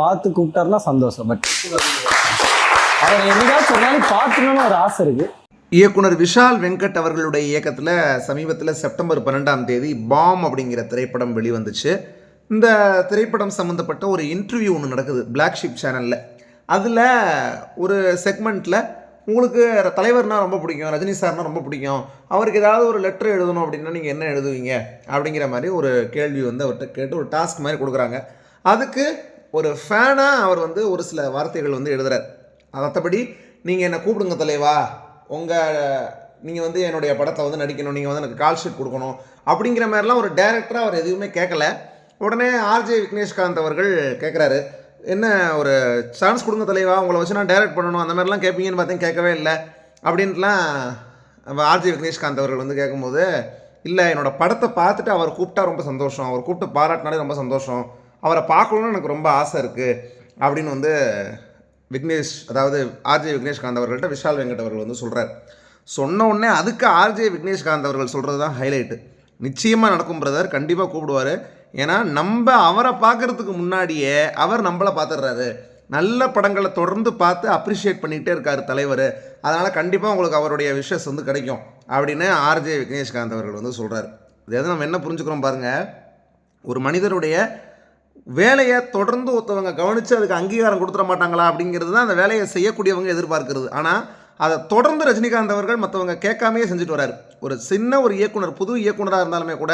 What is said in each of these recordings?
பார்த்து கூப்பிட்டாருன்னா சந்தோஷம் பட் அவர் என்னைக்காச்சும் சொன்னாலும் பார்க்கணும்னு ஒரு ஆசை இருக்கு. இயக்குனர் விஷால் வெங்கட் அவர்களுடைய இயக்கத்தில் சமீபத்தில் செப்டம்பர் பன்னெண்டாம் தேதி பாம் அப்படிங்கிற திரைப்படம் வெளிவந்துச்சு. இந்த திரைப்படம் சம்மந்தப்பட்ட ஒரு இன்டர்வியூ ஒன்று நடக்குது பிளாக் ஷிப் சேனலில் அதில் ஒரு செக்மெண்ட்டில் உங்களுக்கு தலைவர்னால் ரொம்ப பிடிக்கும் ரஜினி சார்னால் ரொம்ப பிடிக்கும் அவருக்கு ஏதாவது ஒரு லெட்டர் எழுதணும் அப்படின்னா நீங்கள் என்ன எழுதுவீங்க அப்படிங்கிற மாதிரி ஒரு கேள்வி வந்து அவர்கிட்ட கேட்டு ஒரு டாஸ்க் மாதிரி கொடுக்குறாங்க. அதுக்கு ஒரு ஃபேனாக அவர் வந்து ஒரு சில வார்த்தைகள் வந்து எழுதுறார். மற்றபடி நீங்கள் என்னை கூப்பிடுங்க தலைவா உங்கள் நீங்கள் வந்து என்னுடைய படத்தை வந்து நடிக்கணும் நீங்கள் வந்து எனக்கு கால் ஷீட் கொடுக்கணும் அப்படிங்கிற மாதிரிலாம் ஒரு டேரக்டராக அவர் எதுவுமே கேட்கல. உடனே ஆர்ஜே விக்னேஷ்காந்த் அவர்கள் கேட்குறாரு என்ன ஒரு சான்ஸ் கொடுங்க தலைவா உங்களை வச்சு நான் டைரக்ட் பண்ணணும் அந்த மாதிரிலாம் கேட்பீங்கன்னு பார்த்தேன் கேட்கவே இல்லை. அப்படின்ட்டுலாம் ஆர்ஜே விக்னேஷ்காந்த் அவர்கள் வந்து கேட்கும்போது இல்லை என்னோடய படத்தை பார்த்துட்டு அவர் கூப்பிட்டா ரொம்ப சந்தோஷம் அவர் கூப்பிட்டு பாராட்டினாலே ரொம்ப சந்தோஷம் அவரை பார்க்கணுன்னு எனக்கு ரொம்ப ஆசை இருக்குது அப்படின்னு வந்து விக்னேஷ் அதாவது ஆர்ஜே விக்னேஷ்காந்த் அவர்கள்ட்ட விஷால் வெங்கட் அவர்கள் வந்து சொல்கிறார் சொன்ன உடனே அதுக்கு ஆர்ஜே விக்னேஷ்காந்த் அவர்கள் சொல்கிறது தான் ஹைலைட்டு நிச்சயமாக நடக்கும் பிரதர் கண்டிப்பாக கூப்பிடுவார். ஏன்னா நம்ம அவரை பார்க்கறதுக்கு முன்னாடியே அவர் நம்மளை பார்த்துடுறாரு. நல்ல படங்களை தொடர்ந்து பார்த்து அப்ரிஷியேட் பண்ணிகிட்டே இருக்கார் தலைவர். அதனால் கண்டிப்பாக உங்களுக்கு அவருடைய விஷஸ் வந்து கிடைக்கும் அப்படின்னு ஆர்ஜே விக்னேஷ்காந்த் அவர்கள் வந்து சொல்கிறார் இது எது நம்ம என்ன புரிஞ்சுக்கிறோம் பாருங்கள் ஒரு மனிதருடைய வேலையை தொடர்ந்து ஒருத்தவங்க கவனித்து அதுக்கு அங்கீகாரம் கொடுத்துட மாட்டாங்களா அப்படிங்கிறது தான் அந்த வேலையை செய்யக்கூடியவங்க எதிர்பார்க்கிறது. ஆனால் அதை தொடர்ந்து ரஜினிகாந்த் அவர்கள் மற்றவங்க கேட்காமையே செஞ்சுட்டு வராரு. ஒரு சின்ன ஒரு இயக்குனர் புது இயக்குனராக இருந்தாலுமே கூட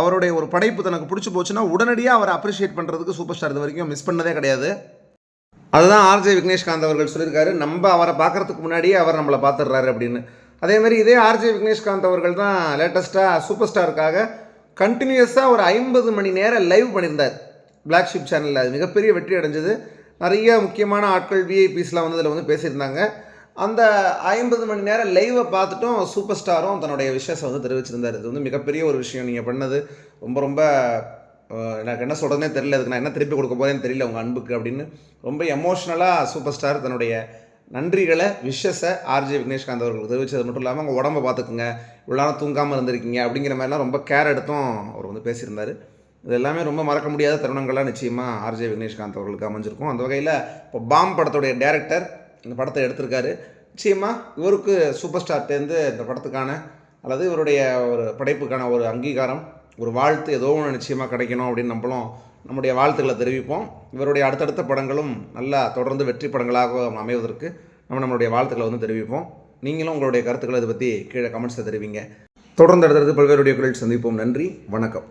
அவருடைய ஒரு படைப்பு தனக்கு பிடிச்சி போச்சுன்னா உடனடியாக அவரை அப்ரிஷியேட் பண்ணுறதுக்கு சூப்பர் ஸ்டார் இது வரைக்கும் மிஸ் பண்ணதே கிடையாது. அதுதான் ஆர்ஜே விக்னேஷ்காந்த் அவர்கள் சொல்லியிருக்காரு நம்ம அவரை பார்க்குறதுக்கு முன்னாடியே அவர் நம்மளை பார்த்துடுறாரு அப்படின்னு. அதேமாதிரி இதே ஆர்ஜே விக்னேஷ்காந்த் அவர்கள் தான் லேட்டஸ்ட்டாக சூப்பர் ஸ்டாருக்காக கண்டினியூஸாக ஒரு ஐம்பது மணி நேரம் லைவ் பண்ணியிருந்தார். பிளாக் ஷிப் சேனலில் அது மிகப்பெரிய வெற்றி அடைஞ்சது. நிறைய முக்கியமான ஆட்கள் விஐபிஸ்லாம் வந்து அதில் வந்து பேசியிருந்தாங்க. அந்த ஐம்பது மணி நேரம் லைவை பார்த்துட்டும் சூப்பர் ஸ்டாரும் தன்னுடைய விஷயத்தை வந்து தெரிவிச்சிருந்தார். இது வந்து மிகப்பெரிய ஒரு விஷயம் நீங்கள் பண்ணது. ரொம்ப ரொம்ப எனக்கு என்ன சொல்கிறதுனே தெரியல. அதுக்கு நான் என்ன திருப்பி கொடுக்க போகிறேன்னு தெரியல உங்கள் அன்புக்கு அப்படின்னு. ரொம்ப எமோஷ்னலாக சூப்பர் ஸ்டார் தன்னுடைய நன்றிகளை விஷஸை ஆர்ஜே விக்னேஷ்காந்த் அவர்களுக்கு தெரிவித்தது மட்டும் இல்லாமல் உங்கள் உடம்ப பார்த்துக்குங்க. இவ்வளோ நேரம் தூங்காமல் இருந்திருக்கீங்க அப்படிங்கிற மாதிரிலாம் ரொம்ப கேர் எடுத்தும் அவர் வந்து பேசியிருந்தார். இது எல்லாமே ரொம்ப மறக்க முடியாத தருணங்கள்லாம் நிச்சயமாக ஆர்ஜே விக்னேஷ்காந்த் அவர்களுக்கு அமைஞ்சிருக்கும். அந்த வகையில் இப்போ பாம் படத்துடைய டேரக்டர் இந்த படத்தை எடுத்திருக்காரு. நிச்சயமாக இவருக்கு சூப்பர் ஸ்டார்ட்டேருந்து இந்த படத்துக்கான அல்லது இவருடைய ஒரு படைப்புக்கான ஒரு அங்கீகாரம் ஒரு வாழ்த்து ஏதோ ஒன்று நிச்சயமாக கிடைக்கணும் அப்படின்னு நம்மளும் நம்முடைய வாழ்த்துக்களை தெரிவிப்போம். இவருடைய அடுத்தடுத்த படங்களும் நல்லா தொடர்ந்து வெற்றி படங்களாக அமைவதற்கு நம்ம நம்மளுடைய வாழ்த்துக்களை வந்து தெரிவிப்போம். நீங்களும் உங்களுடைய கருத்துக்களை இதை பற்றி கீழே கமெண்ட்ஸில் தெரிவிங்க. தொடர்ந்து அடுத்தடுத்து பல்வேறு வீடியோக்களில் சந்திப்போம். நன்றி வணக்கம்.